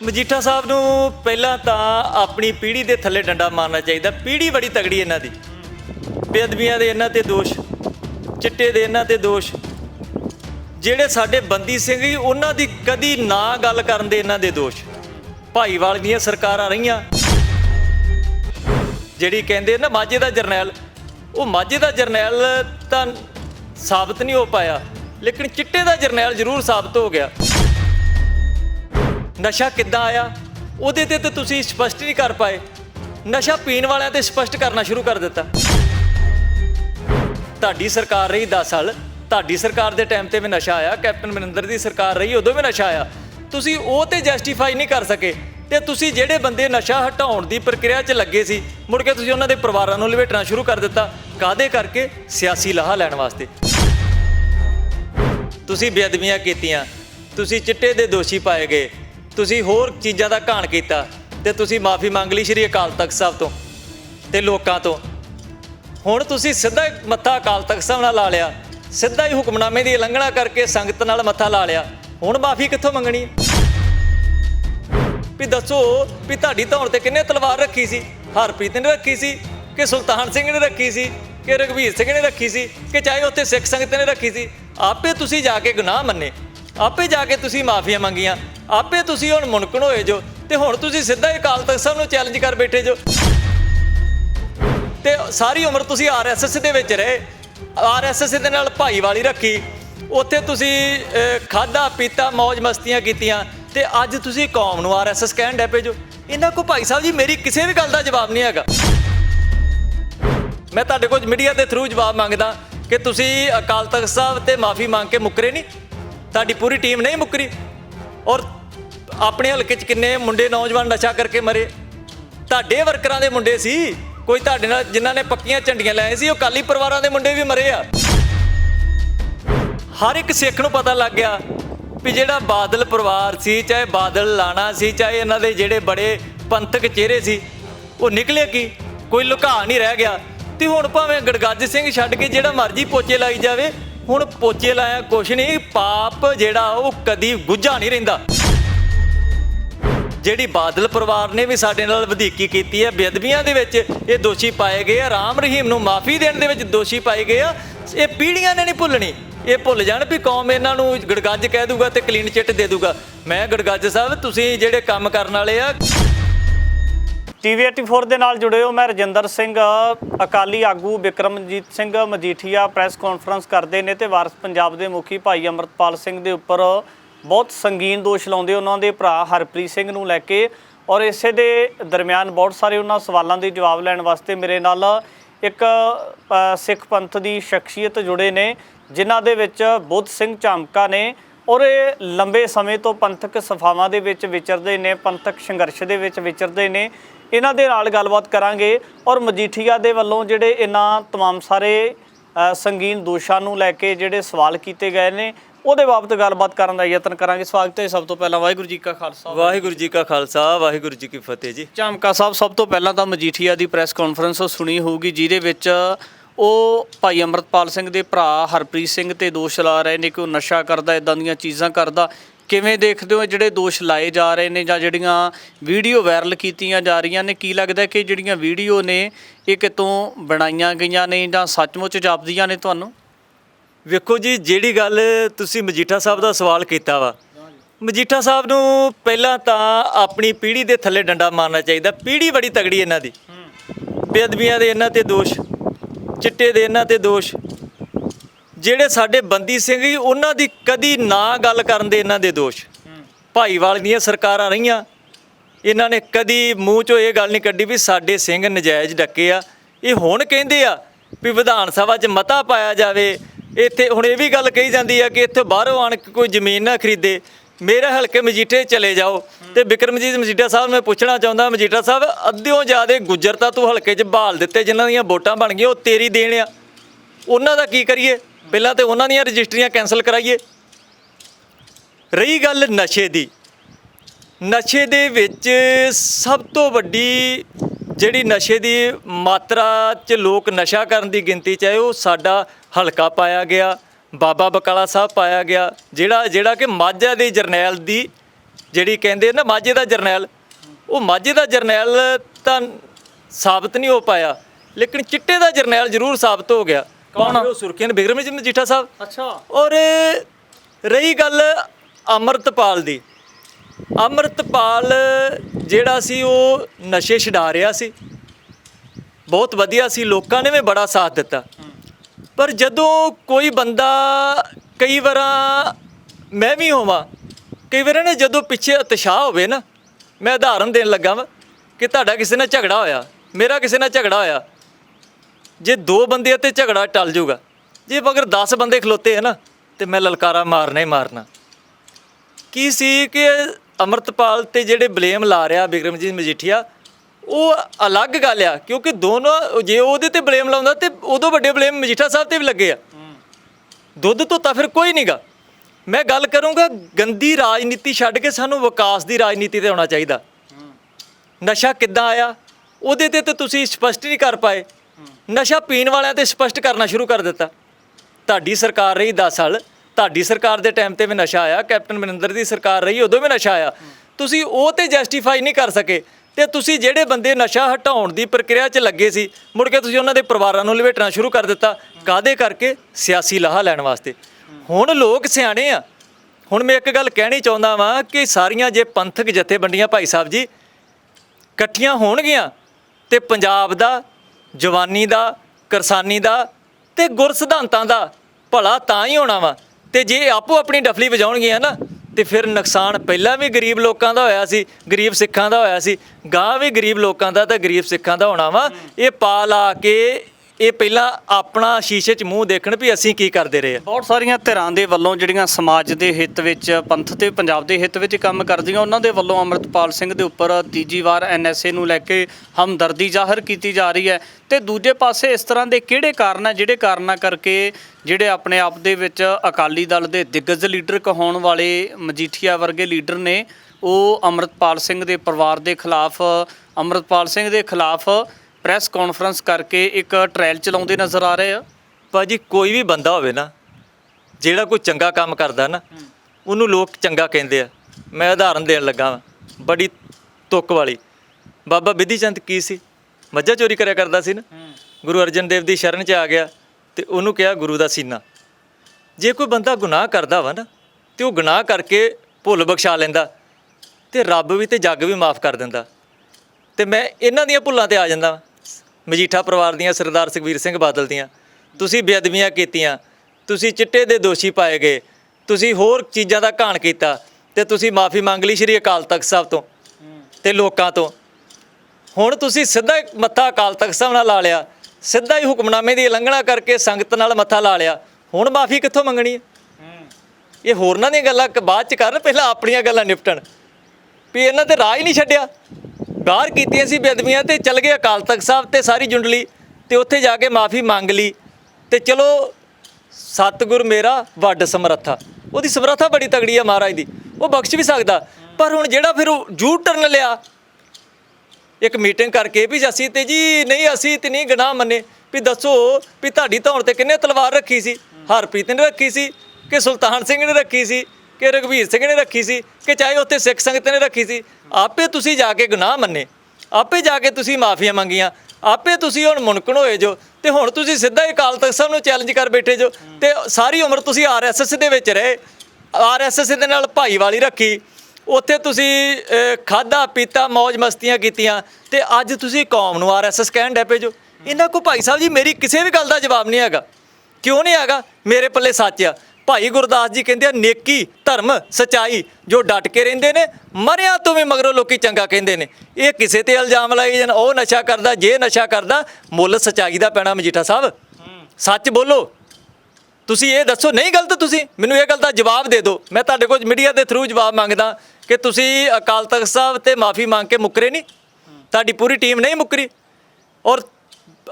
ਮਜੀਠਾ ਸਾਹਿਬ ਨੂੰ ਪਹਿਲਾਂ ਤਾਂ ਆਪਣੀ ਪੀੜ੍ਹੀ ਦੇ ਥੱਲੇ ਡੰਡਾ ਮਾਰਨਾ ਚਾਹੀਦਾ। ਪੀੜ੍ਹੀ ਬੜੀ ਤਗੜੀ ਇਹਨਾਂ ਦੀ। ਬੇਅਦਬੀਆਂ ਦੇ ਇਹਨਾਂ ਤੇ ਦੋਸ਼, ਚਿੱਟੇ ਦੇ ਇਹਨਾਂ ਤੇ ਦੋਸ਼। ਜਿਹੜੇ ਸਾਡੇ ਬੰਦੀ ਸਿੰਘ ਜੀ, ਉਹਨਾਂ ਦੀ ਕਦੀ ਨਾ ਗੱਲ ਕਰਨ ਦੇ ਇਹਨਾਂ ਦੇ ਦੋਸ਼। ਭਾਈਵਾਲ ਦੀਆਂ ਸਰਕਾਰਾਂ ਰਹੀਆਂ। ਜਿਹੜੀ ਕਹਿੰਦੇ ਨਾ, ਮਾਝੇ ਦਾ ਜਰਨੈਲ। ਉਹ ਮਾਝੇ ਦਾ ਜਰਨੈਲ ਤਾਂ ਸਾਬਤ ਨਹੀਂ ਹੋ ਪਾਇਆ, ਲੇਕਿਨ ਚਿੱਟੇ ਦਾ ਜਰਨੈਲ ਜ਼ਰੂਰ ਸਾਬਤ ਹੋ ਗਿਆ। ਨਸ਼ਾ ਕਿੱਦਾਂ ਆਇਆ? ਉਹਦੇ ਤੇ ਤਾਂ ਤੁਸੀਂ ਸਪਸ਼ਟ ਨਹੀਂ ਕਰ ਪਾਏ। ਨਸ਼ਾ ਪੀਣ ਵਾਲਿਆਂ ਤੇ ਸਪਸ਼ਟ ਕਰਨਾ ਸ਼ੁਰੂ ਕਰ ਦਿੱਤਾ। ਤੁਹਾਡੀ ਸਰਕਾਰ ਰਹੀ 10 ਸਾਲ। ਤੁਹਾਡੀ ਸਰਕਾਰ ਦੇ ਟਾਈਮ ਤੇ ਵੀ ਨਸ਼ਾ ਆਇਆ। ਕੈਪਟਨ ਮਨਿੰਦਰ ਦੀ ਸਰਕਾਰ ਰਹੀ, ਉਦੋਂ ਵੀ ਨਸ਼ਾ ਆਇਆ। ਤੁਸੀਂ ਉਹ ਤੇ ਜਸਟੀਫਾਈ ਨਹੀਂ ਕਰ ਸਕੇ। ਤੇ ਤੁਸੀਂ ਜਿਹੜੇ ਬੰਦੇ ਨਸ਼ਾ ਹਟਾਉਣ ਦੀ ਪ੍ਰਕਿਰਿਆ 'ਚ ਲੱਗੇ ਸੀ, ਮੁੜ ਕੇ ਤੁਸੀਂ ਉਹਨਾਂ ਦੇ ਪਰਿਵਾਰਾਂ ਨੂੰ ਲਵੇਟਣਾ ਸ਼ੁਰੂ ਕਰ ਦਿੱਤਾ। ਕਾਦੇ ਕਰਕੇ? ਸਿਆਸੀ ਲਾਹਾ ਲੈਣ ਵਾਸਤੇ। ਤੁਸੀਂ ਬੇਅਦਬੀਆਂ ਕੀਤੀਆਂ। ਤੁਸੀਂ ਚਿੱਟੇ ਦੇ ਦੋਸ਼ੀ ਪਾਏ ਗਏ। ਤੁਸੀਂ ਹੋਰ ਚੀਜ਼ਾਂ ਦਾ ਘਾਣ ਕੀਤਾ ਤੇ ਤੁਸੀਂ ਮਾਫੀ ਮੰਗ ਲਈ ਸ਼੍ਰੀ ਅਕਾਲ ਤਖਤ ਸਾਹਿਬ ਤੋਂ ਤੇ ਲੋਕਾਂ ਤੋਂ। ਹੁਣ ਤੁਸੀਂ ਸਿੱਧਾ ਮੱਥਾ ਅਕਾਲ ਤਖਤ ਸਾਹਿਬ ਨਾਲ ਲਾ ਲਿਆ। ਸਿੱਧਾ ਹੀ ਹੁਕਮਨਾਮੇ ਦੀ ਉਲੰਘਣਾ ਕਰਕੇ ਸੰਗਤ ਨਾਲ ਮੱਥਾ ਲਾ ਲਿਆ। ਹੁਣ ਮਾਫੀ ਕਿੱਥੋਂ ਮੰਗਣੀ ਹੈ? ਵੀ ਦੱਸੋ ਵੀ ਤੁਹਾਡੀ ਧੌਣ ਤੇ ਕਿੰਨੇ ਤਲਵਾਰ ਰੱਖੀ ਸੀ? ਹਰਪ੍ਰੀਤ ਨੇ ਰੱਖੀ ਸੀ? ਕਿ ਸੁਲਤਾਨ ਸਿੰਘ ਨੇ ਰੱਖੀ ਸੀ? ਕਿ ਰਘਵੀਰ ਸਿੰਘ ਨੇ ਰੱਖੀ ਸੀ? ਕਿ ਚਾਹੇ ਉੱਥੇ ਸਿੱਖ ਸੰਗਤ ਨੇ ਰੱਖੀ ਸੀ? ਆਪੇ ਤੁਸੀਂ ਜਾ ਕੇ ਗੁਨਾਹ ਮੰਨੇ। ਆਪੇ ਜਾ ਕੇ ਤੁਸੀਂ ਮਾਫੀਆਂ ਮੰਗੀਆਂ ਆਪੇ ਤੁਸੀਂ ਹੁਣ ਮੁਨਕਣ ਹੋਏ ਜੋ ਤੇ ਹੁਣ ਤੁਸੀਂ ਸਿੱਧਾ ਹੀ ਅਕਾਲ ਤਖਤ ਸਾਹਿਬ ਨੂੰ ਚੈਲੰਜ ਕਰ ਬੈਠੇ ਜੋ। ਤੇ ਸਾਰੀ ਉਮਰ ਤੁਸੀਂ ਆਰਐਸਐਸ ਦੇ ਵਿੱਚ ਰਹੇ ਆਰਐਸਐਸ ਦੇ ਨਾਲ ਭਾਈਵਾਲੀ ਰੱਖੀ ਉੱਥੇ ਤੁਸੀਂ ਅਹ, ਖਾਧਾ ਪੀਤਾ ਮौज ਮਸਤੀਆਂ ਕੀਤੀਆਂ ਤੇ ਅੱਜ ਤੁਸੀਂ ਕੌਮ ਨੂੰ ਆਰਐਸਐਸ ਕਹਿਣ ਡੈ ਪਏ ਜੋ। ਇਹਨਾਂ ਕੋ ਭਾਈ ਸਾਹਿਬ ਜੀ ਮੇਰੀ ਕਿਸੇ ਵੀ ਗੱਲ ਦਾ ਜਵਾਬ ਨਹੀਂ ਹੈਗਾ। ਮੈਂ ਤੁਹਾਡੇ ਕੋਲ ਮੀਡੀਆ ਦੇ ਥਰੂ ਜਵਾਬ ਮੰਗਦਾ ਕਿ ਤੁਸੀਂ ਅਕਾਲ ਤਖਤ ਸਾਹਿਬ ਤੇ ਮਾਫੀ ਮੰਗ ਕੇ ਮੁੱਕਰੇ ਨਹੀਂ। ਤੁਹਾਡੀ ਪੂਰੀ ਟੀਮ ਨਹੀਂ ਮੁੱਕਰੀ ਔਰ ਆਪਣੇ ਹਲਕੇ 'ਚ ਕਿੰਨੇ ਮੁੰਡੇ ਨੌਜਵਾਨ ਨਸ਼ਾ ਕਰਕੇ ਮਰੇ। ਤੁਹਾਡੇ ਵਰਕਰਾਂ ਦੇ ਮੁੰਡੇ ਸੀ, ਕੋਈ ਤੁਹਾਡੇ ਨਾਲ ਜਿਨ੍ਹਾਂ ਨੇ ਪੱਕੀਆਂ ਝੰਡੀਆਂ ਲਾਏ ਸੀ, ਉਹ ਕਾਲੀ ਪਰਿਵਾਰਾਂ ਦੇ ਮੁੰਡੇ ਵੀ ਮਰੇ ਆ। ਹਰ ਇੱਕ ਸਿੱਖ ਨੂੰ ਪਤਾ ਲੱਗ ਗਿਆ ਵੀ ਜਿਹੜਾ ਬਾਦਲ ਪਰਿਵਾਰ ਸੀ, ਚਾਹੇ ਬਾਦਲ ਲਾਣਾ ਸੀ, ਚਾਹੇ ਇਹਨਾਂ ਦੇ ਜਿਹੜੇ ਬੜੇ ਪੰਥਕ ਚਿਹਰੇ ਸੀ, ਉਹ ਨਿਕਲੇ ਕੀ? ਕੋਈ ਲੁਕਾ ਨਹੀਂ ਰਹਿ ਗਿਆ। ਤੇ ਹੁਣ ਭਾਵੇਂ ਗੜਗੱਜ ਸਿੰਘ ਛੱਡ ਕੇ ਜਿਹੜਾ ਮਰਜ਼ੀ ਪੋਚੇ ਲਾਈ ਜਾਵੇ ਹੁਣ ਪੋਚੇ ਲਾਇਆ ਕੁਛ ਨਹੀਂ, ਪਾਪ ਜਿਹੜਾ ਉਹ ਕਦੀ ਗੁੱਝਾ ਨਹੀਂ ਰਹਿੰਦਾ। ਜਿਹੜੀ ਬਾਦਲ ਪਰਿਵਾਰ ਨੇ ਵੀ ਸਾਡੇ ਨਾਲ ਵਧੀਕੀ ਕੀਤੀ ਹੈ, ਬੇਅਦਬੀਆਂ ਦੇ ਵਿੱਚ ਇਹ ਦੋਸ਼ੀ ਪਾਏ ਗਏ ਆ, ਰਾਮ ਰਹੀਮ ਨੂੰ ਮਾਫੀ ਦੇਣ ਦੇ ਵਿੱਚ ਦੋਸ਼ੀ ਪਾਏ ਗਏ ਆ, ਇਹ ਪੀੜੀਆਂ ਨੇ ਨਹੀਂ ਭੁੱਲਣੀ। ਇਹ ਭੁੱਲ ਜਾਣ ਵੀ ਕੌਮ ਇਹਨਾਂ ਨੂੰ ਗੜਗੱਜ ਕਹਿ ਦੂਗਾ ਤੇ ਕਲੀਨ ਚਿੱਟ ਦੇ ਦੂਗਾ। ਮੈਂ ਗੜਗੱਜ ਸਾਹਿਬ, ਤੁਸੀਂ ਜਿਹੜੇ ਕੰਮ ਕਰਨ ਵਾਲੇ ਆ ਟੀਵੀ 84 ਦੇ ਨਾਲ ਜੁੜੇ ਹੋ ਮੈਂ ਰਜਿੰਦਰ ਸਿੰਘ, ਅਕਾਲੀ ਆਗੂ ਵਿਕਰਮਜੀਤ ਸਿੰਘ ਮਜੀਠੀਆ ਪ੍ਰੈਸ ਕਾਨਫਰੰਸ ਕਰਦੇ ਨੇ ਤੇ ਵਾਰਸ ਪੰਜਾਬ ਦੇ ਮੁਖੀ ਭਾਈ ਅਮਰਤਪਾਲ ਸਿੰਘ ਦੇ ਉੱਪਰ ਬਹੁਤ ਸੰਗੀਨ ਦੋਸ਼ ਲਾਉਂਦੇ ਉਹਨਾਂ ਦੇ ਭਰਾ ਹਰਪ੍ਰੀਤ ਸਿੰਘ ਨੂੰ ਲੈ ਕੇ ਔਰ ਇਸੇ ਦੇ ਦਰਮਿਆਨ ਬਹੁਤ ਸਾਰੇ ਉਹਨਾਂ ਸਵਾਲਾਂ ਦੇ ਜਵਾਬ ਲੈਣ ਵਾਸਤੇ ਮੇਰੇ ਨਾਲ ਇੱਕ ਸਿੱਖ ਪੰਥ ਦੀ ਸ਼ਖਸੀਅਤ ਜੁੜੇ ਨੇ, ਜਿਨ੍ਹਾਂ ਦੇ ਵਿੱਚ ਬੁੱਧ ਸਿੰਘ ਝਾਮਕਾ ਨੇ ਔਰ ਇਹ ਲੰਬੇ ਸਮੇਂ ਤੋਂ ਪੰਥਕ ਸਫਾਵਾਂ ਦੇ ਵਿੱਚ ਵਿਚਰਦੇ ਨੇ, ਪੰਥਕ ਸੰਘਰਸ਼ ਦੇ ਵਿੱਚ ਵਿਚਰਦੇ ਨੇ ਇਹਨਾਂ ਦੇ ਨਾਲ ਗੱਲਬਾਤ ਕਰਾਂਗੇ ਔਰ ਮਜੀਠੀਆ ਦੇ ਵੱਲੋਂ ਜਿਹੜੇ ਇਹਨਾਂ तमाम ਸਾਰੇ ਅ, ਸੰਗੀਨ ਦੋਸ਼ਾਂ ਨੂੰ ਲੈ ਕੇ ਜਿਹੜੇ ਸਵਾਲ ਕੀਤੇ ਗਏ ਨੇ ਉਹਦੇ ਬਾਬਤ ਗੱਲਬਾਤ ਕਰਨ ਦਾ ਯਤਨ ਕਰਾਂਗੇ ਸਵਾਗਤ ਹੈ ਸਭ ਤੋਂ ਪਹਿਲਾਂ ਵਾਹਿਗੁਰੂ ਜੀ ਕਾ ਖਾਲਸਾ ਵਾਹਿਗੁਰੂ ਜੀ ਕਾ ਖਾਲਸਾ ਵਾਹਿਗੁਰੂ ਜੀ ਕੀ ਫਤਿਹ ਜੀ ਝਾਮਕਾ ਸਾਹਿਬ ਸਭ ਤੋਂ ਪਹਿਲਾਂ ਤਾਂ ਮਜੀਠੀਆ ਦੀ ਪ੍ਰੈਸ ਕਾਨਫਰੰਸ ਸੁਣੀ ਹੋਊਗੀ ਜਿਹਦੇ ਵਿੱਚ ਉਹ ਭਾਈ ਅਮਰਤਪਾਲ ਸਿੰਘ ਦੇ ਭਰਾ ਹਰਪ੍ਰੀਤ ਸਿੰਘ ਤੇ ਦੋਸ਼ ਲਾ ਰਹੇ ਨੇ ਕਿ ਉਹ ਨਸ਼ਾ ਕਰਦਾ ਇਦਾਂ ਦੀਆਂ ਚੀਜ਼ਾਂ ਕਰਦਾ ਕਿਵੇਂ ਦੇਖਦੇ ਹੋ ਜਿਹੜੇ ਦੋਸ਼ ਲਾਏ ਜਾ ਰਹੇ ਨੇ ਜਾਂ ਜਿਹੜੀਆਂ ਵੀਡੀਓ ਵਾਇਰਲ ਕੀਤੀਆਂ ਜਾ ਰਹੀਆਂ ਨੇ? ਕੀ ਲੱਗਦਾ ਕਿ ਜਿਹੜੀਆਂ ਵੀਡੀਓ ਨੇ, ਇਹ ਕਿਤੋਂ ਬਣਾਈਆਂ ਗਈਆਂ ਨੇ ਜਾਂ ਸੱਚਮੁੱਚ ਜਾਪਦੀਆਂ ਨੇ ਤੁਹਾਨੂੰ? ਵੇਖੋ ਜੀ, ਜਿਹੜੀ ਗੱਲ ਤੁਸੀਂ ਮਜੀਠਾ ਸਾਹਿਬ ਦਾ ਸਵਾਲ ਕੀਤਾ ਵਾ। ਮਜੀਠਾ ਸਾਹਿਬ ਨੂੰ ਪਹਿਲਾਂ ਤਾਂ ਆਪਣੀ ਪੀੜ੍ਹੀ ਦੇ ਥੱਲੇ ਡੰਡਾ ਮਾਰਨਾ ਚਾਹੀਦਾ। ਪੀੜ੍ਹੀ ਬੜੀ ਤਗੜੀ ਇਹਨਾਂ ਦੀ। ਬੇਅਦਬੀਆਂ ਦੇ ਇਹਨਾਂ ਤੇ ਦੋਸ਼, ਚਿੱਟੇ ਦੇ ਇਹਨਾਂ ਤੇ ਦੋਸ਼ ਜਿਹੜੇ ਸਾਡੇ ਬੰਦੀ ਸਿੰਘ ਜੀ, ਉਹਨਾਂ ਦੀ ਕਦੀ ਨਾ ਗੱਲ ਕਰਨ ਦੇ ਇਹਨਾਂ ਦੇ ਦੋਸ਼। ਭਾਈਵਾਲ ਦੀਆਂ ਸਰਕਾਰਾਂ ਰਹੀਆਂ। ਇਹਨਾਂ ਨੇ ਕਦੀ ਮੂੰਹ ਚੋਂ ਇਹ ਗੱਲ ਨਹੀਂ ਕੱਢੀ ਵੀ ਸਾਡੇ ਸਿੰਘ ਨਜਾਇਜ਼ ਡੱਕੇ ਆ। ਇਹ ਹੁਣ ਕਹਿੰਦੇ ਆ ਵੀ ਵਿਧਾਨ ਸਭਾ 'ਚ ਮਤਾ ਪਾਇਆ ਜਾਵੇ। ਇੱਥੇ ਹੁਣ ਇਹ ਵੀ ਗੱਲ ਕਹੀ ਜਾਂਦੀ ਆ ਕਿ ਇੱਥੇ ਬਾਹਰੋਂ ਆਣ ਕੇ ਕੋਈ ਜ਼ਮੀਨ ਨਾ ਖਰੀਦੇ। ਮੇਰੇ ਹਲਕੇ ਮਜੀਠੇ ਚਲੇ ਜਾਓ। ਤੇ ਬਿਕਰਮਜੀਤ ਮਜੀਠਾ ਸਾਹਿਬ ਨੂੰ ਮੈਂ ਪੁੱਛਣਾ ਚਾਹੁੰਦਾ, ਮਜੀਠਾ ਸਾਹਿਬ, ਅੱਧਿਓਂ ਜ਼ਿਆਦੇ ਗੁੱਜਰ ਤਾਂ ਤੂੰ ਹਲਕੇ 'ਚ ਬਹਾਲ ਦਿੱਤੇ, ਜਿਨ੍ਹਾਂ ਦੀਆਂ ਵੋਟਾਂ ਬਣ ਗਈਆਂ, ਉਹ ਤੇਰੀ ਦੇਣ ਆ। ਉਹਨਾਂ ਦਾ ਕੀ ਕਰੀਏ? ਪਹਿਲਾਂ ਤੇ ਉਹਨਾਂ ਦੀਆਂ ਰਜਿਸਟਰੀਆਂ ਕੈਨਸਲ ਕਰਾਈਏ। ਰਹੀ ਗੱਲ ਨਸ਼ੇ ਦੀ। ਨਸ਼ੇ ਦੇ ਵਿੱਚ ਸਭ ਤੋਂ ਵੱਡੀ ਜਿਹੜੀ ਨਸ਼ੇ ਦੀ ਮਾਤਰਾ 'ਚ ਲੋਕ ਨਸ਼ਾ ਕਰਨ ਦੀ ਗਿਣਤੀ 'ਚ ਹੈ, ਉਹ ਸਾਡਾ ਹਲਕਾ ਪਾਇਆ ਗਿਆ, ਬਾਬਾ ਬਕਾਲਾ ਸਾਹਿਬ ਪਾਇਆ ਗਿਆ, ਜਿਹੜਾ ਜਿਹੜਾ ਕਿ ਮਾਝਾ ਦੇ ਜਰਨੈਲ ਦੀ ਜਿਹੜੀ ਕਹਿੰਦੇ ਨਾ ਮਾਝੇ ਦਾ ਜਰਨੈਲ, ਉਹ ਮਾਝੇ ਦਾ ਜਰਨੈਲ ਤਾਂ ਸਾਬਤ ਨਹੀਂ ਹੋ ਪਾਇਆ, ਲੇਕਿਨ ਚਿੱਟੇ ਦਾ ਜਰਨੈਲ ਜ਼ਰੂਰ ਸਾਬਤ ਹੋ ਗਿਆ। ਕੌਣ? ਉਹ ਸੁਰਖੀਆਂ ਬਿਗਰਮ ਜੀ ਮਜੀਠਾ ਸਾਹਿਬ। ਅੱਛਾ। ਔਰ ਰਹੀ ਗੱਲ ਅਮਰਤਪਾਲ ਦੀ। ਅਮਰਤਪਾਲ ਜਿਹੜਾ ਸੀ ਉਹ ਨਸ਼ੇ ਛਡਾ ਰਿਹਾ ਸੀ। ਬਹੁਤ ਵਧੀਆ ਸੀ ਲੋਕਾਂ ਨੇ ਵੀ ਬੜਾ ਸਾਥ ਦਿੱਤਾ। ਪਰ ਜਦੋਂ ਕੋਈ ਬੰਦਾ ਕਈ ਵਾਰਾਂ ਮੈਂ ਵੀ ਹੋਵਾਂ ਕਈ ਵਾਰਾਂ ਨੇ ਜਦੋਂ ਪਿੱਛੇ ਉਤਸ਼ਾਹ ਹੋਵੇ ਨਾ ਮੈਂ ਉਦਾਹਰਨ ਦੇਣ ਲੱਗਾ ਵਾਂ ਕਿ ਤੁਹਾਡਾ ਕਿਸੇ ਨਾਲ ਝਗੜਾ ਹੋਇਆ ਮੇਰਾ ਕਿਸੇ ਨਾਲ ਝਗੜਾ ਹੋਇਆ ਜੇ ਦੋ ਬੰਦੇ ਤੇ ਝਗੜਾ ਟਲ ਜਾਊਗਾ ਜੇ ਮਗਰ 10 ਬੰਦੇ ਖਲੋਤੇ ਹੈ ਨਾ, ਤੇ ਮੈਂ ਲਲਕਾਰਾ ਮਾਰਨਾ ਹੀ ਮਾਰਨਾ। ਕੀ ਸੀ ਕਿ ਅਮਰਤਪਾਲ ਤੇ ਜਿਹੜੇ ਬਲੇਮ ਲਾ ਰਿਹਾ ਬਿਕਰਮਜੀਤ ਮਜੀਠੀਆ, ਉਹ ਅਲੱਗ ਗੱਲ ਆ, ਕਿਉਂਕਿ ਦੋਨੋਂ ਜੇ ਉਹਦੇ ਤੇ ਬਲੇਮ ਲਾਉਂਦਾ ਤੇ ਉਦੋਂ ਵੱਡੇ ਬਲੇਮ ਮਜੀਠਾ ਸਾਹਿਬ ਤੇ ਵੀ ਲੱਗੇ ਆ। ਦੁੱਧ ਤੋਂ ਤਾਂ ਫਿਰ ਕੋਈ ਨਹੀਂਗਾ ਮੈਂ ਗੱਲ ਕਰੂੰਗਾ, ਗੰਦੀ ਰਾਜਨੀਤੀ ਛੱਡ ਕੇ ਸਾਨੂੰ ਵਿਕਾਸ ਦੀ ਰਾਜਨੀਤੀ ਤੇ ਆਉਣਾ ਚਾਹੀਦਾ। ਨਸ਼ਾ ਕਿੱਦਾਂ ਆਇਆ? ਉਹਦੇ ਤੇ ਤਾਂ ਤੁਸੀਂ ਸਪਸ਼ਟ ਨਹੀਂ ਕਰ ਪਾਏ। ਨਸ਼ਾ ਪੀਣ ਵਾਲਿਆਂ ਤੇ ਸਪਸ਼ਟ ਕਰਨਾ ਸ਼ੁਰੂ ਕਰ ਦਿੱਤਾ। ਤੁਹਾਡੀ ਸਰਕਾਰ ਰਹੀ 10 ਸਾਲ ਤੁਹਾਡੀ ਸਰਕਾਰ ਦੇ ਟਾਈਮ ਤੇ ਵੀ ਨਸ਼ਾ ਆਇਆ, ਕੈਪਟਨ ਮਨਿੰਦਰ ਦੀ ਸਰਕਾਰ ਰਹੀ, ਉਦੋਂ ਵੀ ਨਸ਼ਾ ਆਇਆ। ਤੁਸੀਂ ਉਹ ਤੇ ਜਸਟੀਫਾਈ ਨਹੀਂ ਕਰ ਸਕੇ। ਤੇ ਤੁਸੀਂ ਜਿਹੜੇ ਬੰਦੇ ਨਸ਼ਾ ਹਟਾਉਣ ਦੀ ਪ੍ਰਕਿਰਿਆ 'ਚ ਲੱਗੇ ਸੀ, ਮੁੜ ਕੇ ਤੁਸੀਂ ਉਹਨਾਂ ਦੇ ਪਰਿਵਾਰਾਂ ਨੂੰ ਲਵੇਟਣਾ ਸ਼ੁਰੂ ਕਰ ਦਿੱਤਾ ਕਾਦੇ ਕਰਕੇ? ਸਿਆਸੀ ਲਾਹਾ ਲੈਣ ਵਾਸਤੇ। ਹੁਣ ਲੋਕ ਸਿਆਣੇ ਆ। ਹੁਣ ਮੈਂ ਇੱਕ ਗੱਲ ਕਹਿਣੀ ਚਾਹੁੰਦਾ ਵਾਂ ਕਿ ਸਾਰੀਆਂ ਜੇ ਪੰਥਕ ਜਥੇਬੰਦੀਆਂ ਭਾਈ ਸਾਹਿਬ ਜੀ ਇਕੱਠੀਆਂ ਹੋਣਗੀਆਂ ਤੇ ਪੰਜਾਬ ਦਾ ਜਵਾਨੀ ਦਾ, ਕਿਰਸਾਨੀ ਦਾ ਤੇ ਗੁਰ ਸਿਧਾਂਤਾਂ ਦਾ ਭਲਾ ਤਾਂ ਹੀ ਹੋਣਾ ਵਾ। ਤੇ ਜੇ ਆਪੋ ਆਪਣੀ ਡਫਲੀ ਵਜਾਉਣਗੀਆਂ ਨਾ, ਤੇ ਫਿਰ ਨੁਕਸਾਨ ਪਹਿਲਾਂ ਵੀ ਗਰੀਬ ਲੋਕਾਂ ਦਾ ਹੋਇਆ ਸੀ, ਗਰੀਬ ਸਿੱਖਾਂ ਦਾ ਹੋਇਆ ਸੀ ਗਾਂ ਵੀ ਗਰੀਬ ਲੋਕਾਂ ਦਾ ਤਾਂ ਗਰੀਬ ਸਿੱਖਾਂ ਦਾ ਹੋਣਾ ਵਾ। ਇਹ ਪਾ ਲਾ ਕੇ ਇਹ ਪਹਿਲਾਂ ਆਪਣਾ ਸ਼ੀਸ਼ੇ 'ਚ ਮੂੰਹ ਦੇਖਣ ਵੀ ਅਸੀਂ ਕੀ ਕਰਦੇ ਰਹੇ ਆ। ਬਹੁਤ ਸਾਰੀਆਂ ਧਿਰਾਂ ਦੇ ਵੱਲੋਂ ਜਿਹੜੀਆਂ ਸਮਾਜ ਦੇ ਹਿੱਤ ਵਿੱਚ, ਪੰਥ ਤੇ ਪੰਜਾਬ ਦੇ ਹਿੱਤ ਵਿੱਚ ਕੰਮ ਕਰਦੀਆਂ, ਉਹਨਾਂ ਦੇ ਵੱਲੋਂ ਅਮਰਤਪਾਲ ਸਿੰਘ ਦੇ ਉੱਪਰ ਤੀਜੀ ਵਾਰ ਐਨਐਸਏ ਨੂੰ ਲੈ ਕੇ ਹਮਦਰਦੀ ਜ਼ਾਹਰ ਕੀਤੀ ਜਾ ਰਹੀ ਹੈ। ਤੇ ਦੂਜੇ ਪਾਸੇ ਇਸ ਤਰ੍ਹਾਂ ਦੇ ਕਿਹੜੇ ਕਾਰਨ ਹੈ ਜਿਹੜੇ ਕਾਰਨਾਂ ਕਰਕੇ ਜਿਹੜੇ ਆਪਣੇ ਆਪ ਦੇ ਵਿੱਚ ਅਕਾਲੀ ਦਲ ਦੇ ਦਿੱਗਜ ਲੀਡਰ ਕਹਾਉਣ ਵਾਲੇ ਮਜੀਠੀਆ ਵਰਗੇ ਲੀਡਰ ਨੇ, ਉਹ ਅਮਰਤਪਾਲ ਸਿੰਘ ਦੇ ਪਰਿਵਾਰ ਦੇ ਖਿਲਾਫ, ਅਮਰਤਪਾਲ ਸਿੰਘ ਦੇ ਖਿਲਾਫ ਪ੍ਰੈਸ ਕਾਨਫਰੰਸ ਕਰਕੇ ਇੱਕ ਟ੍ਰਾਇਲ ਚਲਾਉਂਦੇ ਨਜ਼ਰ ਆ ਰਹੇ ਆ। ਭਾਜੀ ਕੋਈ ਵੀ ਬੰਦਾ ਹੋਵੇ ਨਾ ਜਿਹੜਾ ਕੋਈ ਚੰਗਾ ਕੰਮ ਕਰਦਾ ਨਾ ਉਹਨੂੰ ਲੋਕ ਚੰਗਾ ਕਹਿੰਦੇ ਆ। ਮੈਂ ਉਦਾਹਰਨ ਦੇਣ ਲੱਗਾ ਵਾਂ ਬੜੀ ਤੁੱਕ ਵਾਲੀ। ਬਾਬਾ ਬਿਧੀ ਚੰਦ ਕੀ ਸੀ? ਮੱਝਾਂ ਚੋਰੀ ਕਰਿਆ ਕਰਦਾ ਸੀ ਨਾ। ਗੁਰੂ ਅਰਜਨ ਦੇਵ ਦੀ ਸ਼ਰਨ 'ਚ ਆ ਗਿਆ ਤੇ ਉਹਨੂੰ ਕਿਹਾ ਗੁਰੂ ਦਾ ਸੀਨਾ। ਜੇ ਕੋਈ ਬੰਦਾ ਗੁਨਾਹ ਕਰਦਾ ਵਾ ਨਾ ਤੇ ਉਹ ਗੁਨਾਹ ਕਰਕੇ ਭੁੱਲ ਬਖਸ਼ਾ ਲੈਂਦਾ ਤੇ ਰੱਬ ਵੀ ਤੇ ਜੱਗ ਵੀ ਮਾਫ ਕਰ ਦਿੰਦਾ। ਤੇ ਮੈਂ ਇਹਨਾਂ ਦੀਆਂ ਭੁੱਲਾਂ ਤੇ ਆ ਜਾਂਦਾ ਵਾਂ। ਮਜੀਠਾ ਪਰਿਵਾਰ ਦੀਆਂ ਸਰਦਾਰ ਸੁਖਬੀਰ ਸਿੰਘ ਬਾਦਲ ਦੀਆਂ। ਤੁਸੀਂ ਬੇਅਦਬੀਆਂ ਕੀਤੀਆਂ, ਤੁਸੀਂ ਚਿੱਟੇ ਦੇ ਦੋਸ਼ੀ ਪਾਏ ਗਏ, ਤੁਸੀਂ ਹੋਰ ਚੀਜ਼ਾਂ ਦਾ ਘਾਣ ਕੀਤਾ ਤੇ ਤੁਸੀਂ ਮਾਫੀ ਮੰਗ ਲਈ ਸ਼੍ਰੀ ਅਕਾਲ ਤਖਤ ਸਾਹਿਬ ਤੋਂ ਤੇ ਲੋਕਾਂ ਤੋਂ। ਹੁਣ ਤੁਸੀਂ ਸਿੱਧਾ ਹੀ ਮੱਥਾ ਅਕਾਲ ਤਖਤ ਸਾਹਿਬ ਨਾਲ ਲਾ ਲਿਆ, ਸਿੱਧਾ ਹੀ ਹੁਕਮਨਾਮੇ ਦੀ ਉਲੰਘਣਾ ਕਰਕੇ ਸੰਗਤ ਨਾਲ ਮੱਥਾ ਲਾ ਲਿਆ। ਹੁਣ ਮਾਫੀ ਕਿੱਥੋਂ ਮੰਗਣੀ ਹੈ? ਇਹ ਹੋਰਨਾਂ ਦੀਆਂ ਗੱਲਾਂ ਬਾਅਦ ਚ ਕਰਨ ਪਹਿਲਾਂ ਆਪਣੀਆਂ ਗੱਲਾਂ ਨਿਪਟਣ। ਵੀ ਇਹਨਾਂ ਤੇ ਰਾਜ ਹੀ ਨਹੀਂ ਛੱਡਿਆ। ਬਾਹਰ ਕੀਤੀਆਂ ਸੀ ਬੇਅਦਬੀਆਂ ਤੇ ਚੱਲ ਗਏ ਅਕਾਲ ਤਖਤ ਸਾਹਿਬ ਤੇ ਸਾਰੀ ਜੁੰਡਲੀ ਤੇ ਉੱਥੇ ਜਾ ਕੇ ਮਾਫੀ ਮੰਗ ਲਈ। ਤੇ ਚਲੋ, ਸਤਿਗੁਰ ਮੇਰਾ ਵੱਡ ਸਮਰੱਥਾ। ਉਹਦੀ ਸਮਰੱਥਾ ਬੜੀ ਤਗੜੀ ਆ ਮਹਾਰਾਜ ਦੀ। ਉਹ ਬਖਸ਼ ਵੀ ਸਕਦਾ। ਪਰ ਹੁਣ ਜਿਹੜਾ ਫਿਰ ਉਹ ਜੂ ਟਰਨ ਲਿਆ, ਇੱਕ ਮੀਟਿੰਗ ਕਰਕੇ ਵੀ ਅਸੀਂ ਤੇ ਜੀ ਨਹੀਂ, ਅਸੀਂ ਤੇ ਨਹੀਂ ਗੁਨਾਹ ਮੰਨੇ। ਵੀ ਦੱਸੋ ਵੀ ਤੁਹਾਡੀ ਧੌਣ ਤੇ ਕਿੰਨੇ ਤਲਵਾਰ ਰੱਖੀ ਸੀ? ਹਰਪ੍ਰੀਤ ਨੇ ਰੱਖੀ ਸੀ ਕਿ ਸੁਲਤਾਨ ਸਿੰਘ ਨੇ ਰੱਖੀ ਸੀ? ਕਿ ਰਘਵੀਰ ਸਿੰਘ ਨੇ ਰੱਖੀ ਸੀ ਕਿ ਚਾਹੇ ਉੱਥੇ ਸਿੱਖ ਸੰਗਤ ਨੇ ਰੱਖੀ ਸੀ ਆਪੇ ਤੁਸੀਂ ਜਾ ਕੇ ਗੁਨਾਹ ਮੰਨੇ ਆਪੇ ਜਾ ਕੇ ਤੁਸੀਂ ਮਾਫੀਆਂ ਮੰਗੀਆਂ ਆਪੇ ਤੁਸੀਂ ਹੁਣ ਮੁਨਕਣ ਹੋਏ ਜੋ ਤੇ ਹੁਣ ਤੁਸੀਂ ਸਿੱਧਾ ਹੀ ਅਕਾਲ ਤਖਤ ਸਾਹਿਬ ਨੂੰ ਚੈਲੰਜ ਕਰ ਬੈਠੇ ਜੋ ਤੇ ਸਾਰੀ ਉਮਰ ਤੁਸੀਂ ਆਰਐਸਐਸ ਦੇ ਵਿੱਚ ਰਹੇ ਆਰਐਸਐਸ ਦੇ ਨਾਲ ਭਾਈਵਾਲੀ ਰੱਖੀ ਉੱਥੇ ਤੁਸੀਂ ਅਹ, ਖਾਧਾ ਪੀਤਾ ਮौज ਮਸਤੀਆਂ ਕੀਤੀਆਂ ਤੇ ਅੱਜ ਤੁਸੀਂ ਕੌਮ ਨੂੰ ਆਰਐਸਐਸ ਕਹਿਣ ਡੈ ਪਏ ਜੋ। ਇਹਨਾਂ ਕੋ ਭਾਈ ਸਾਹਿਬ ਜੀ ਮੇਰੀ ਕਿਸੇ ਵੀ ਗੱਲ ਦਾ ਜਵਾਬ ਨਹੀਂ ਹੈਗਾ। ਕਿਉਂ ਨਹੀਂ ਹੈਗਾ? ਮੇਰੇ ਪੱਲੇ ਸੱਚ ਆ। ਭਾਈ ਗੁਰਦਾਸ ਜੀ ਕਹਿੰਦੇ ਆ, ਨੇਕੀ ਧਰਮ ਸਚਾਈ, ਜੋ ਡਟ ਕੇ ਰਹਿੰਦੇ ਨੇ, ਮਰਿਆਂ ਤੋਂ ਵੀ ਮਗਰੋਂ ਲੋਕੀ ਚੰਗਾ ਕਹਿੰਦੇ ਨੇ। ਇਹ ਕਿਸੇ ਤੇ ਇਲਜ਼ਾਮ ਲਾਈ ਜਾਣ, ਉਹ ਨਸ਼ਾ ਕਰਦਾ, ਜੇ ਨਸ਼ਾ ਕਰਦਾ, ਮੁੱਲ ਸਚਾਈ ਦਾ ਪੈਣਾ ਮਜੀਠਾ ਸਾਹਿਬ। ਸੱਚ ਬੋਲੋ। ਤੁਸੀਂ ਇਹ ਦੱਸੋ, ਨਹੀਂ ਗਲਤ ਤੁਸੀਂ, ਮੈਨੂੰ ਇਹ ਗੱਲ ਦਾ ਜਵਾਬ ਦੇ ਦਿਓ। ਮੈਂ ਤੁਹਾਡੇ ਕੋਲ ਮੀਡੀਆ ਦੇ ਥਰੂ ਜਵਾਬ ਮੰਗਦਾ ਕਿ ਤੁਸੀਂ ਅਕਾਲ ਤਖਤ ਸਾਹਿਬ ਤੇ ਮਾਫੀ ਮੰਗ ਕੇ ਮੁੱਕਰੇ ਨਹੀਂ। ਤੁਹਾਡੀ ਪੂਰੀ ਟੀਮ ਨਹੀਂ ਮੁੱਕਰੀ। ਔਰ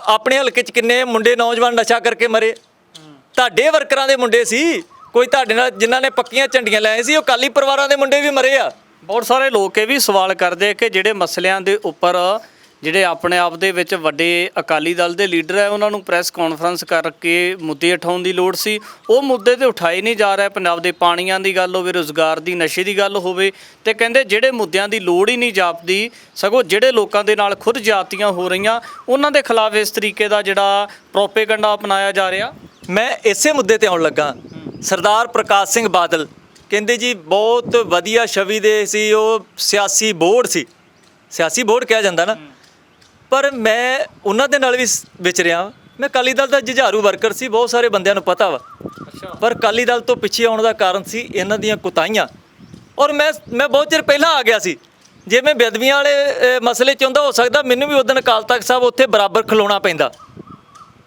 ਆਪਣੇ ਹਲਕੇ 'ਚ ਕਿੰਨੇ ਮੁੰਡੇ ਨੌਜਵਾਨ ਨਸ਼ਾ ਕਰਕੇ ਮਰੇ। ਤੁਹਾਡੇ ਵਰਕਰਾਂ ਦੇ ਮੁੰਡੇ ਸੀ। ਕੋਈ ਤੁਹਾਡੇ ਨਾਲ ਜਿਨ੍ਹਾਂ ਨੇ ਪੱਕੀਆਂ ਝੰਡੀਆਂ ਲਾਏ ਸੀ, ਉਹ ਕਾਲੀ ਪਰਿਵਾਰਾਂ ਦੇ ਮੁੰਡੇ ਵੀ ਮਰੇ ਆ। ਬਹੁਤ ਸਾਰੇ ਲੋਕ ਇਹ ਵੀ ਸਵਾਲ ਕਰਦੇ ਕਿ ਜਿਹੜੇ ਮਸਲਿਆਂ ਦੇ ਉੱਪਰ ਜਿਹੜੇ ਆਪਣੇ ਆਪ ਦੇ ਵਿੱਚ ਵੱਡੇ ਅਕਾਲੀ ਦਲ ਦੇ ਲੀਡਰ ਹੈ ਉਹਨਾਂ ਨੂੰ ਪ੍ਰੈਸ ਕਾਨਫਰੰਸ ਕਰਕੇ ਮੁੱਦੇ ਉਠਾਉਣ ਦੀ ਲੋੜ ਸੀ। ਉਹ ਮੁੱਦੇ ਤੇ ਉਠਾਏ ਨਹੀਂ ਜਾ ਰਿਹਾ, ਪੰਜਾਬ ਦੇ ਪਾਣੀਆਂ ਦੀ ਗੱਲ ਹੋਵੇ, ਰੋਜ਼ਗਾਰ ਦੀ, ਨਸ਼ੇ ਦੀ ਗੱਲ ਹੋਵੇ, ਤੇ ਕਹਿੰਦੇ ਜਿਹੜੇ ਮੁੱਦਿਆਂ ਦੀ ਲੋੜ ਹੀ ਨਹੀਂ ਜਾਪਦੀ, ਸਗੋਂ ਜਿਹੜੇ ਲੋਕਾਂ ਦੇ ਨਾਲ ਖੁਦ ਜਾਤੀਆਂ ਹੋ ਰਹੀਆਂ, ਉਹਨਾਂ ਦੇ ਖਿਲਾਫ ਇਸ ਤਰੀਕੇ ਦਾ ਜਿਹੜਾ ਪ੍ਰੋਪੇਗੈਂਡਾ ਅਪਣਾਇਆ ਜਾ ਰਿਹਾ। ਮੈਂ ਇਸੇ ਮੁੱਦੇ ਤੇ ਆਉਣ ਲੱਗਾ। ਸਰਦਾਰ ਪ੍ਰਕਾਸ਼ ਸਿੰਘ ਬਾਦਲ ਕਹਿੰਦੇ ਜੀ ਬਹੁਤ ਵਧੀਆ ਛਵੀ ਦੇ ਸੀ ਉਹ ਸਿਆਸੀ ਬੋਰਡ ਸੀ। ਸਿਆਸੀ ਬੋਰਡ ਕਿਹਾ ਜਾਂਦਾ ਨਾ। ਪਰ ਮੈਂ ਉਹਨਾਂ ਦੇ ਨਾਲ ਵੀ ਵਿਚਰਿਆ ਮੈਂ ਅਕਾਲੀ ਦਲ ਦਾ ਜੁਝਾਰੂ ਵਰਕਰ ਸੀ ਬਹੁਤ ਸਾਰੇ ਬੰਦਿਆਂ ਨੂੰ ਪਤਾ ਵਾ। ਪਰ ਅਕਾਲੀ ਦਲ ਤੋਂ ਪਿੱਛੇ ਆਉਣ ਦਾ ਕਾਰਨ ਸੀ ਇਹਨਾਂ ਦੀਆਂ ਕੁਤਾਈਆਂ ਔਰ ਮੈਂ ਮੈਂ ਬਹੁਤ ਚਿਰ ਪਹਿਲਾਂ ਆ ਗਿਆ ਸੀ। ਜੇ ਮੈਂ ਬੇਦਬੀਆਂ ਵਾਲੇ ਮਸਲੇ 'ਚ ਹੁੰਦਾ ਹੋ ਸਕਦਾ ਮੈਨੂੰ ਵੀ ਉਦੋਂ ਅਕਾਲ ਤਖਤ ਸਾਹਿਬ ਉੱਥੇ ਬਰਾਬਰ ਖਲੋਣਾ ਪੈਂਦਾ।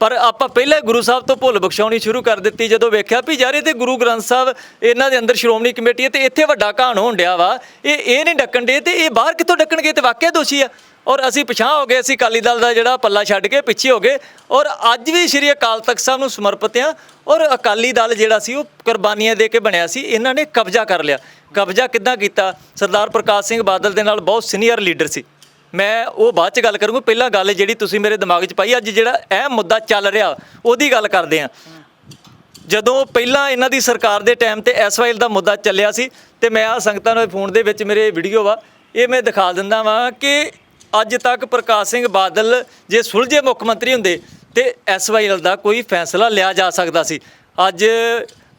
ਪਰ ਆਪਾਂ ਪਹਿਲਾਂ ਗੁਰੂ ਸਾਹਿਬ ਤੋਂ ਭੁੱਲ ਬਖਸ਼ਾਉਣੀ ਸ਼ੁਰੂ ਕਰ ਦਿੱਤੀ, ਜਦੋਂ ਵੇਖਿਆ ਵੀ ਯਾਰ ਇਹ ਤੇ ਗੁਰੂ ਗ੍ਰੰਥ ਸਾਹਿਬ ਇਹਨਾਂ ਦੇ ਅੰਦਰ ਸ਼੍ਰੋਮਣੀ ਕਮੇਟੀ ਹੈ ਤੇ ਇੱਥੇ ਵੱਡਾ ਕਹਾਣ ਹੋਣ ਡਿਆ ਵਾ, ਇਹ ਇਹ ਨਹੀਂ ਡੱਕਣ ਦੇ ਤੇ ਇਹ ਬਾਹਰ ਕਿੱਥੋਂ ਡੱਕਣਗੇ ਇਹ ਤੇ ਵਾਕਿਆ ਦੋਸ਼ੀ ਆ। ਔਰ ਅਸੀਂ ਪਛਾਣ ਹੋ ਗਏ, ਅਸੀਂ ਅਕਾਲੀ ਦਲ ਦਾ ਜਿਹੜਾ ਪੱਲਾ ਛੱਡ ਕੇ ਪਿੱਛੇ ਹੋ ਗਏ, ਔਰ ਅੱਜ ਵੀ ਸ਼੍ਰੀ ਅਕਾਲ ਤਖਤ ਸਾਹਿਬ ਨੂੰ ਸਮਰਪਿਤ ਆ, ਔਰ ਅਕਾਲੀ ਦਲ ਜਿਹੜਾ ਸੀ, ਉਹ ਕੁਰਬਾਨੀਆਂ ਦੇ ਕੇ ਬਣਿਆ ਸੀ, ਇਹਨਾਂ ਨੇ ਕਬਜ਼ਾ ਕਰ ਲਿਆ। ਕਬਜ਼ਾ ਕਿੱਦਾਂ ਕੀਤਾ? ਸਰਦਾਰ ਪ੍ਰਕਾਸ਼ ਸਿੰਘ ਬਾਦਲ ਦੇ ਨਾਲ ਬਹੁਤ ਸੀਨੀਅਰ ਲੀਡਰ ਸੀ। ਮੈਂ ਉਹ ਬਾਅਦ ਚ ਗੱਲ ਕਰੂੰਗਾ, ਪਹਿਲਾਂ ਗੱਲ ਜਿਹੜੀ ਤੁਸੀਂ ਮੇਰੇ ਦਿਮਾਗ 'ਚ ਪਾਈ, ਅੱਜ ਜਿਹੜਾ ਇਹ ਮੁੱਦਾ ਚੱਲ ਰਿਹਾ, ਉਹਦੀ ਗੱਲ ਕਰਦੇ ਆਂ ਜਦੋਂ ਪਹਿਲਾਂ ਇਹਨਾਂ ਦੀ ਸਰਕਾਰ ਦੇ ਟਾਈਮ ਤੇ ਐਸਵਾਈਐਲ ਦਾ ਮੁੱਦਾ ਚੱਲਿਆ ਸੀ, ਤੇ ਮੈਂ ਆ ਸੰਗਤਾਂ ਨੂੰ ਫੋਨ ਦੇ ਵਿੱਚ ਮੇਰੇ ਵੀਡੀਓ ਵਾ, ਇਹ ਮੈਂ ਦਿਖਾ ਦਿੰਦਾ ਵਾਂ ਕਿ ਅੱਜ ਤੱਕ ਪ੍ਰਕਾਸ਼ ਸਿੰਘ ਬਾਦਲ ਜੇ ਸੁਲਝੇ ਮੁੱਖ ਮੰਤਰੀ ਹੁੰਦੇ, ਤੇ ਐਸਵਾਈਐਲ ਦਾ ਕੋਈ ਫੈਸਲਾ ਲਿਆ ਜਾ ਸਕਦਾ ਸੀ। ਅੱਜ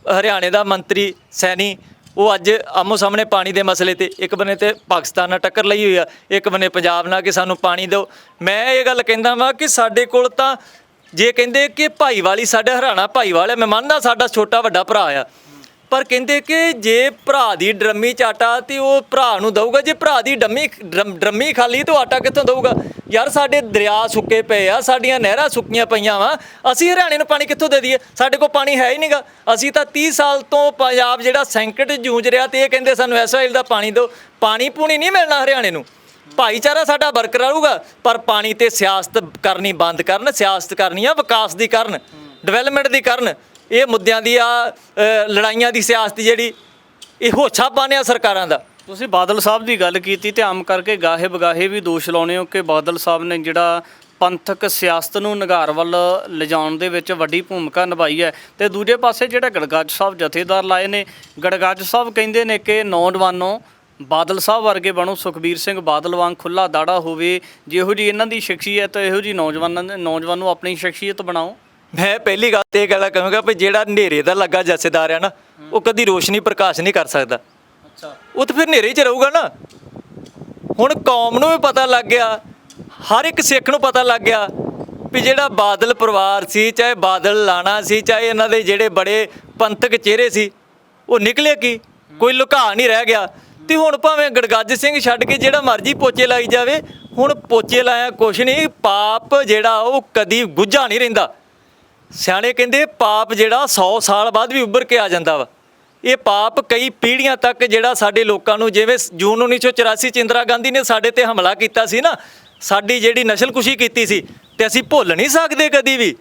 ਹਰਿਆਣੇ ਦਾ ਮੰਤਰੀ, ਸੈਣੀ ਉਹ ਅੱਜ ਆਮੋ ਸਾਹਮਣੇ ਪਾਣੀ ਦੇ ਮਸਲੇ ਤੇ ਇੱਕ ਬੰਨੇ ਤੇ ਪਾਕਿਸਤਾਨ ਨਾਲ ਟੱਕਰ ਲਈ ਹੋਈ ਆ, ਇੱਕ ਬੰਨੇ ਪੰਜਾਬ ਨਾਲ ਕਿ ਸਾਨੂੰ ਪਾਣੀ ਦਿਓ। ਮੈਂ ਇਹ ਗੱਲ ਕਹਿੰਦਾ ਵਾਂ ਕਿ ਸਾਡੇ ਕੋਲ ਤਾਂ ਜੇ ਕਹਿੰਦੇ ਕਿ ਭਾਈਵਾਲੀ, ਸਾਡੇ ਹਰਿਆਣਾ ਭਾਈਵਾਲ ਹੈ, ਮੈਂ ਮੰਨਦਾ ਸਾਡਾ ਛੋਟਾ ਵੱਡਾ ਭਰਾ ਆ। ਪਰ ਕਹਿੰਦੇ ਕਿ ਜੇ ਭਰਾ ਦੀ ਡਰਮੀ ਚ ਆਟਾ ਤੇ ਉਹ ਭਰਾ ਨੂੰ ਦਊਗਾ, ਜੇ ਭਰਾ ਦੀ ਡੰਮੀ ਡਰਮ- ਡਰਮੀ ਖਾਲੀ, ਤਾਂ ਉਹ ਆਟਾ ਕਿੱਥੋਂ ਦਊਗਾ? ਯਾਰ ਸਾਡੇ ਦਰਿਆ ਸੁੱਕੇ ਪਏ ਆ, ਸਾਡੀਆਂ ਨਹਿਰਾਂ ਸੁੱਕੀਆਂ ਪਈਆਂ ਵਾ, ਅਸੀਂ ਹਰਿਆਣੇ ਨੂੰ ਪਾਣੀ ਕਿੱਥੋਂ ਦੇ ਦਈਏ? ਸਾਡੇ ਕੋਲ ਪਾਣੀ ਹੈ ਹੀ ਨਹੀਂਗਾ ਅਸੀਂ ਤਾਂ 30 ਸਾਲ ਤੋਂ ਪੰਜਾਬ ਜਿਹੜਾ ਸੰਕਟ ਜੂਝ ਰਿਹਾ ਤੇ ਇਹ ਕਹਿੰਦੇ ਸਾਨੂੰ ਐਸਵਾਈਲ ਦਾ ਪਾਣੀ ਦਿਓ। ਪਾਣੀ ਪੂਣੀ ਨਹੀਂ ਮਿਲਣਾ ਹਰਿਆਣੇ ਨੂੰ। ਭਾਈਚਾਰਾ ਸਾਡਾ ਬਰਕਰਾਰ ਰਹੂਗਾ, ਪਰ ਪਾਣੀ ਤੇ ਸਿਆਸਤ ਕਰਨੀ ਬੰਦ ਕਰਨ, ਸਿਆਸਤ ਕਰਨੀ ਆ ਵਿਕਾਸ ਦੀ ਕਰਨ, ਡਿਵੈਲਪਮੈਂਟ ਦੀ ਕਰਨ। ਇਹ ਮੁੱਦਿਆਂ ਦੀ ਆ ਲੜਾਈਆਂ ਦੀ ਸਿਆਸਤ ਜਿਹੜੀ, ਇਹ ਹੋਛਾ ਪਾਣਿਆ ਸਰਕਾਰਾਂ ਦਾ। ਤੁਸੀਂ ਬਾਦਲ ਸਾਹਿਬ ਦੀ ਗੱਲ ਕੀਤੀ ਤੇ ਆਮ ਕਰਕੇ ਗਾਹੇ ਬਗਾਹੇ ਵੀ ਦੋਸ਼ ਲਾਉਣੇ ਹੋ ਕਿ ਬਾਦਲ ਸਾਹਿਬ ਨੇ ਜਿਹੜਾ ਪੰਥਕ ਸਿਆਸਤ ਨੂੰ ਨਿਗਾਰ ਵੱਲ ਲਿਜਾਉਣ ਦੇ ਵਿੱਚ ਵੱਡੀ ਭੂਮਿਕਾ ਨਿਭਾਈ ਹੈ ਤੇ ਦੂਜੇ ਪਾਸੇ ਜਿਹੜਾ ਗੜਗੱਜ ਸਾਹਿਬ ਜਥੇਦਾਰ ਲਾਏ ਨੇ, ਗੜਗੱਜ ਸਾਹਿਬ ਕਹਿੰਦੇ ਨੇ ਕਿ ਨੌਜਵਾਨੋਂ ਬਾਦਲ ਸਾਹਿਬ ਵਰਗੇ ਬਣੋ, ਸੁਖਬੀਰ ਸਿੰਘ ਬਾਦਲ ਵਾਂਗ ਖੁੱਲਾ ਦਾੜਾ ਹੋਵੇ, ਜਿਹੋ ਜੀ ਇਹਨਾਂ ਦੀ ਸ਼ਖਸੀਅਤ, ਇਹੋ ਜੀ ਨੌਜਵਾਨਾਂ ਦੇ ਨੌਜਵਾਨ ਨੂੰ ਆਪਣੀ ਸ਼ਖਸੀਅਤ ਬਣਾਓ। ਮੈਂ ਪਹਿਲੀ ਗੱਲ ਤੇ ਇਹ ਗੱਲ ਕਹਾਂਗਾ ਵੀ ਜਿਹੜਾ ਹਨੇਰੇ ਦਾ ਲੱਗਾ ਜਥੇਦਾਰ ਆ ਨਾ ਉਹ ਕਦੀ ਰੋਸ਼ਨੀ ਪ੍ਰਕਾਸ਼ ਨਹੀਂ ਕਰ ਸਕਦਾ। ਅੱਛਾ। ਉਹ ਤਾਂ ਫਿਰ ਹਨੇਰੇ 'ਚ ਰਹੂਗਾ ਨਾ। ਹੁਣ ਕੌਮ ਨੂੰ ਵੀ ਪਤਾ ਲੱਗ ਗਿਆ ਹਰ ਇੱਕ ਸਿੱਖ ਨੂੰ ਪਤਾ ਲੱਗ ਗਿਆ ਵੀ ਜਿਹੜਾ ਬਾਦਲ ਪਰਿਵਾਰ ਸੀ ਚਾਹੇ ਬਾਦਲ ਲਾਣਾ ਸੀ ਚਾਹੇ ਇਹਨਾਂ ਦੇ ਜਿਹੜੇ ਬੜੇ ਪੰਥਕ ਚਿਹਰੇ ਸੀ ਉਹ ਨਿਕਲੇ ਕੀ? ਕੋਈ ਲੁਕਾ ਨਹੀਂ ਰਹਿ ਗਿਆ। ਤੇ ਹੁਣ ਭਾਵੇਂ ਗੜਗੱਜ ਸਿੰਘ ਛੱਡ ਕੇ ਜਿਹੜਾ ਮਰਜ਼ੀ ਪੋਚੇ ਲਾਈ ਜਾਵੇ ਹੁਣ ਪੋਚੇ ਲਾਇਆ ਕੁਛ ਨਹੀਂ ਪਾਪ ਜਿਹੜਾ ਉਹ ਕਦੀ ਗੁੱਝਾ ਨਹੀਂ ਰਹਿੰਦਾ। ਸਿਆਣੇ ਕਹਿੰਦੇ ਪਾਪ ਜਿਹੜਾ 100 ਸਾਲ ਬਾਅਦ ਵੀ ਉੱਭਰ ਕੇ ਆ ਜਾਂਦਾ ਵਾ। ਇਹ ਪਾਪ ਕਈ ਪੀੜ੍ਹੀਆਂ ਤੱਕ ਜਿਹੜਾ ਸਾਡੇ ਲੋਕਾਂ ਨੂੰ, ਜਿਵੇਂ ਸ- ਜੂਨ 1984 ਚ ਇੰਦਰਾ ਗਾਂਧੀ ਨੇ ਸਾਡੇ ਤੇ ਹਮਲਾ ਕੀਤਾ ਸੀ ਨਾ, ਸਾਡੀ ਜਿਹੜੀ ਨਸਲਕੁਸ਼ੀ ਕੀਤੀ ਸੀ, ਤੇ ਅਸੀਂ ਭੁੱਲ ਨਹੀਂ ਸਕਦੇ ਕਦੀ ਵੀ।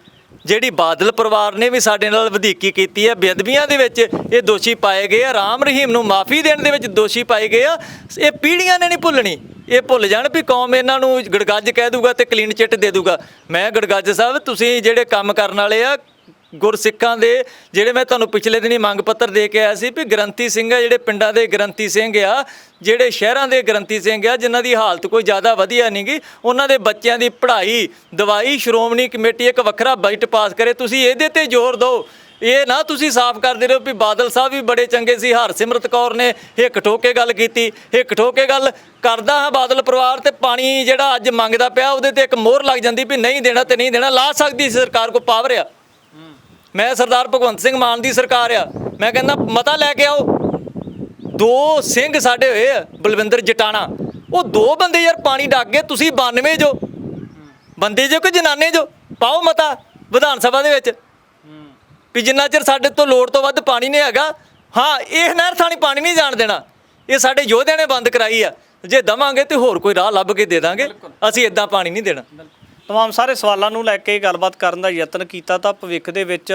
ਜਿਹੜੀ ਬਾਦਲ ਪਰਿਵਾਰ ਨੇ ਵੀ ਸਾਡੇ ਨਾਲ ਵਧੀਕੀ ਕੀਤੀ ਹੈ, ਬੇਅਦਬੀਆਂ ਦੇ ਵਿੱਚ ਇਹ ਦੋਸ਼ੀ ਪਾਏ ਗਏ ਆ, ਰਾਮ ਰਹੀਮ ਨੂੰ ਮਾਫੀ ਦੇਣ ਦੇ ਵਿੱਚ ਦੋਸ਼ੀ ਪਾਏ ਗਏ ਆ। ਇਹ ਪੀੜ੍ਹੀਆਂ ਨੇ ਨਹੀਂ ਭੁੱਲਣੀ, ਇਹ ਭੁੱਲ ਜਾਣ ਵੀ ਕੌਮ ਇਹਨਾਂ ਨੂੰ ਗੜਗੱਜ ਕਹਿ ਦੂਗਾ ਤੇ ਕਲੀਨ ਚਿੱਟ ਦੇ ਦੂਗਾ। ਮੈਂ ਗੜਗੱਜ ਸਾਹਿਬ, ਤੁਸੀਂ ਜਿਹੜੇ ਕੰਮ ਕਰਨ ਵਾਲੇ ਆ ਗੁਰਸਿੱਖਾਂ ਦੇ ਜਿਹੜੇ ਮੈਂ ਤੁਹਾਨੂੰ ਪਿਛਲੇ ਦਿਨੀ ਮੰਗ ਪੱਤਰ ਦੇ ਕੇ ਆਇਆ ਸੀ ਵੀ ਗ੍ਰੰਥੀ ਸਿੰਘ ਆ, ਜਿਹੜੇ ਪਿੰਡਾਂ ਦੇ ਗ੍ਰੰਥੀ ਸਿੰਘ ਆ, ਜਿਹੜੇ ਸ਼ਹਿਰਾਂ ਦੇ ਗ੍ਰੰਥੀ ਸਿੰਘ ਆ, ਜਿਨ੍ਹਾਂ ਦੀ ਹਾਲਤ ਕੋਈ ਜ਼ਿਆਦਾ ਵਧੀਆ ਨਹੀਂਗੀ ਉਹਨਾਂ ਦੇ ਬੱਚਿਆਂ ਦੀ ਪੜ੍ਹਾਈ, ਦਵਾਈ, ਸ਼੍ਰੋਮਣੀ ਕਮੇਟੀ ਇੱਕ ਵੱਖਰਾ ਬਜਟ ਪਾਸ ਕਰੇ, ਤੁਸੀਂ ਇਹਦੇ ਤੇ ਜ਼ੋਰ ਦਿਓ। ਇਹ ਨਾ ਤੁਸੀਂ ਸਾਫ਼ ਕਰਦੇ ਰਹੋ ਵੀ ਬਾਦਲ ਸਾਹਿਬ ਵੀ ਬੜੇ ਚੰਗੇ ਸੀ, ਹਰਸਿਮਰਤ ਕੌਰ ਨੇ ਹਿੱਕ ਠੋਕ ਕੇ ਗੱਲ ਕੀਤੀ, ਹਿੱਕ ਠੋਕ ਕੇ ਗੱਲ ਕਰਦਾ ਹਾਂ ਬਾਦਲ ਪਰਿਵਾਰ ਤੇ ਪਾਣੀ ਜਿਹੜਾ ਅੱਜ ਮੰਗਦਾ ਪਿਆ, ਉਹਦੇ ਤੇ ਇੱਕ ਮੋਹਰ ਲੱਗ ਜਾਂਦੀ ਵੀ ਨਹੀਂ ਦੇਣਾ ਤੇ ਨਹੀਂ ਦੇਣਾ, ਲਾ ਸਕਦੀ ਸੀ ਸਰਕਾਰ ਕੋ ਪਾਵਰ ਆ। ਮੈਂ ਸਰਦਾਰ ਭਗਵੰਤ ਸਿੰਘ ਮਾਨ ਦੀ ਸਰਕਾਰ ਆ। ਮੈਂ ਕਹਿੰਦਾ ਮਤਾ ਲੈ ਕੇ ਆਓ। ਦੋ ਸਿੰਘ ਸਾਡੇ ਹੋਏ ਆ ਬਲਵਿੰਦਰ ਜਟਾਣਾ। ਉਹ ਦੋ ਬੰਦੇ ਯਾਰ ਪਾਣੀ ਡੱਕ ਗਏ ਤੁਸੀਂ 92 ਜੋ। ਬੰਦੇ ਜੋ ਕਿ ਜਨਾਨੇ ਜੋ? ਪਾਓ ਮਤਾ ਵਿਧਾਨ ਸਭਾ ਦੇ ਵਿੱਚ। ਵੀ ਜਿੰਨਾ ਚਿਰ ਸਾਡੇ ਤੋਂ ਲੋੜ ਤੋਂ ਵੱਧ ਪਾਣੀ ਨਹੀਂ ਹੈਗਾ ਹਾਂ ਇਹ ਨਹਿਰ ਥਾਣੀ ਪਾਣੀ ਨਹੀਂ ਜਾਣ ਦੇਣਾ। ਇਹ ਸਾਡੇ ਯੋਧਿਆਂ ਨੇ ਬੰਦ ਕਰਾਈ ਆ। ਜੇ ਦਵਾਂਗੇ ਤੇ ਹੋਰ ਕੋਈ ਰਾਹ ਲੱਭ ਕੇ ਦੇ ਦਾਂਗੇ। ਅਸੀਂ ਇਦਾਂ ਪਾਣੀ ਨਹੀਂ ਦੇਣਾ। ਤਮਾਮ ਸਾਰੇ ਸਵਾਲਾਂ ਨੂੰ ਲੈ ਕੇ ਗੱਲਬਾਤ ਕਰਨ ਦਾ ਯਤਨ ਕੀਤਾ ਤਾਂ ਭਵਿੱਖ ਦੇ ਵਿੱਚ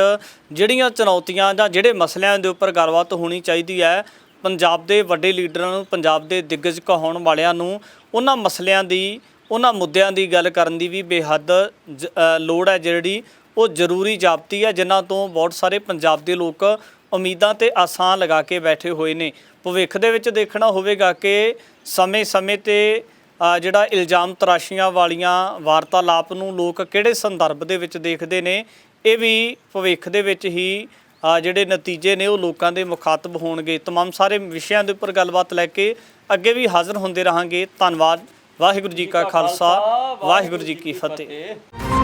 ਜਿਹੜੀਆਂ ਚੁਣੌਤੀਆਂ ਜਾਂ ਜਿਹੜੇ ਮਸਲਿਆਂ ਦੇ ਉੱਪਰ ਗੱਲਬਾਤ ਹੋਣੀ ਚਾਹੀਦੀ ਹੈ ਪੰਜਾਬ ਦੇ ਵੱਡੇ ਲੀਡਰਾਂ ਨੂੰ ਪੰਜਾਬ ਦੇ ਦਿੱਗਜ ਕਹਾਉਣ ਵਾਲਿਆਂ ਨੂੰ ਉਹਨਾਂ ਮਸਲਿਆਂ ਦੀ ਉਹਨਾਂ ਮੁੱਦਿਆਂ ਦੀ ਗੱਲ ਕਰਨ ਦੀ ਵੀ ਬੇਹੱਦ ਜ- ਲੋੜ ਹੈ ਜਿਹੜੀ ਉਹ ਜ਼ਰੂਰੀ ਜਾਪਤੀ ਹੈ ਜਿਨ੍ਹਾਂ ਤੋਂ ਬਹੁਤ ਸਾਰੇ ਪੰਜਾਬ ਦੇ ਲੋਕ ਉਮੀਦਾਂ ਤੇ ਆਸਾਂ ਲਗਾ ਕੇ ਬੈਠੇ ਹੋਏ ਨੇ ਭਵਿੱਖ ਦੇ ਵਿੱਚ ਦੇਖਣਾ ਹੋਵੇਗਾ ਕਿ ਸਮੇਂ-ਸਮੇਂ ਤੇ ਜਿਹੜਾ ਇਲਜ਼ਾਮ ਤਰਾਸ਼ੀਆਂ ਵਾਲੀਆਂ ਵਾਰਤਾਲਾਪ ਨੂੰ ਲੋਕ ਕਿਹੜੇ ਸੰਦਰਭ ਦੇ ਵਿੱਚ ਦੇਖਦੇ ਨੇ ਇਹ ਵੀ ਭਵਿੱਖ ਦੇ ਵਿੱਚ ਹੀ ਅ, ਜਿਹੜੇ ਨਤੀਜੇ ਨੇ ਉਹ ਲੋਕਾਂ ਦੇ ਮੁਖਾਤਬ ਹੋਣਗੇ तमाम ਸਾਰੇ ਵਿਸ਼ਿਆਂ ਦੇ ਉੱਪਰ ਗੱਲਬਾਤ ਲੈ ਕੇ ਅੱਗੇ ਵੀ ਹਾਜ਼ਰ ਹੁੰਦੇ ਰਹਾਂਗੇ ਧੰਨਵਾਦ ਵਾਹਿਗੁਰੂ ਜੀ ਕਾ ਖਾਲਸਾ ਵਾਹਿਗੁਰੂ ਜੀ ਕੀ ਫਤਿਹ